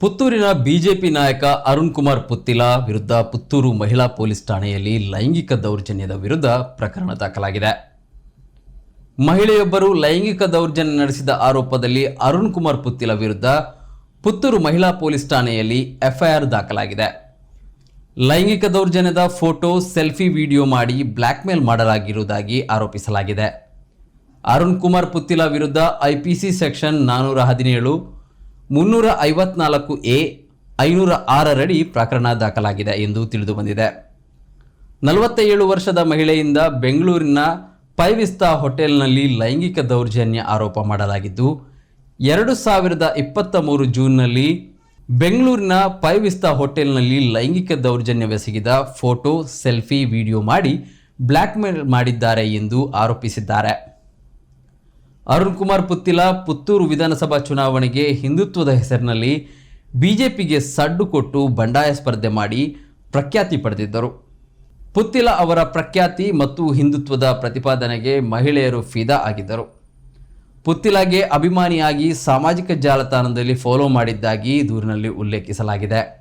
ಪುತ್ತೂರಿನ ಬಿಜೆಪಿ ನಾಯಕ ಅರುಣ್ ಕುಮಾರ್ ಪುತ್ತಿಲ ವಿರುದ್ಧ ಪುತ್ತೂರು ಮಹಿಳಾ ಪೊಲೀಸ್ ಠಾಣೆಯಲ್ಲಿ ಲೈಂಗಿಕ ದೌರ್ಜನ್ಯದ ವಿರುದ್ಧ ಪ್ರಕರಣ ದಾಖಲಾಗಿದೆ. ಮಹಿಳೆಯೊಬ್ಬರು ಲೈಂಗಿಕ ದೌರ್ಜನ್ಯ ನಡೆಸಿದ ಆರೋಪದಲ್ಲಿ ಅರುಣ್ ಕುಮಾರ್ ಪುತ್ತಿಲ ವಿರುದ್ಧ ಪುತ್ತೂರು ಮಹಿಳಾ ಪೊಲೀಸ್ ಠಾಣೆಯಲ್ಲಿ ಎಫ್ಐಆರ್ ದಾಖಲಾಗಿದೆ. ಲೈಂಗಿಕ ದೌರ್ಜನ್ಯದ ಫೋಟೋ, ಸೆಲ್ಫಿ, ವಿಡಿಯೋ ಮಾಡಿ ಬ್ಲ್ಯಾಕ್ಮೇಲ್ ಮಾಡಲಾಗಿರುವುದಾಗಿ ಆರೋಪಿಸಲಾಗಿದೆ. ಅರುಣ್ ಕುಮಾರ್ ಪುತ್ತಿಲ ವಿರುದ್ಧ ಐಪಿಸಿ ಸೆಕ್ಷನ್ ನಾನ್ನೂರ ಹದಿನೇಳು ಮುನ್ನೂರ ಐವತ್ನಾಲ್ಕು ಎ ಐನೂರ ಆರರಡಿ ಪ್ರಕರಣ ದಾಖಲಾಗಿದೆ ಎಂದು ತಿಳಿದು ಬಂದಿದೆ. ನಲವತ್ತ ಏಳು ವರ್ಷದ ಮಹಿಳೆಯಿಂದ ಬೆಂಗಳೂರಿನ ಪೈವಿಸ್ತಾ ಹೋಟೆಲ್ನಲ್ಲಿ ಲೈಂಗಿಕ ದೌರ್ಜನ್ಯ ಆರೋಪ ಮಾಡಲಾಗಿದ್ದು, ಎರಡು ಸಾವಿರದ ಇಪ್ಪತ್ತ ಮೂರು ಜೂನ್ನಲ್ಲಿ ಬೆಂಗಳೂರಿನ ಪೈವಿಸ್ತಾ ಹೋಟೆಲ್ನಲ್ಲಿ ಲೈಂಗಿಕ ದೌರ್ಜನ್ಯವೆಸಗಿದ ಫೋಟೋ, ಸೆಲ್ಫಿ, ವಿಡಿಯೋ ಮಾಡಿ ಬ್ಲ್ಯಾಕ್ಮೇಲ್ ಮಾಡಿದ್ದಾರೆ ಎಂದು ಆರೋಪಿಸಿದ್ದಾರೆ. ಅರುಣ್ ಕುಮಾರ್ ಪುತ್ತಿಲ ಪುತ್ತೂರು ವಿಧಾನಸಭಾ ಚುನಾವಣೆಗೆ ಹಿಂದುತ್ವದ ಹೆಸರಿನಲ್ಲಿ ಬಿಜೆಪಿಗೆ ಸಡ್ಡು ಕೊಟ್ಟು ಬಂಡಾಯ ಸ್ಪರ್ಧೆ ಮಾಡಿ ಪ್ರಖ್ಯಾತಿ ಪಡೆದಿದ್ದರು. ಪುತ್ತಿಲ ಅವರ ಪ್ರಖ್ಯಾತಿ ಮತ್ತು ಹಿಂದುತ್ವದ ಪ್ರತಿಪಾದನೆಗೆ ಮಹಿಳೆಯರು ಫಿದಾ ಆಗಿದ್ದರು. ಪುತ್ತಿಲಾಗೆ ಅಭಿಮಾನಿಯಾಗಿ ಸಾಮಾಜಿಕ ಜಾಲತಾಣದಲ್ಲಿ ಫಾಲೋ ಮಾಡಿದ್ದಾಗಿ ದೂರಿನಲ್ಲಿ ಉಲ್ಲೇಖಿಸಲಾಗಿದೆ.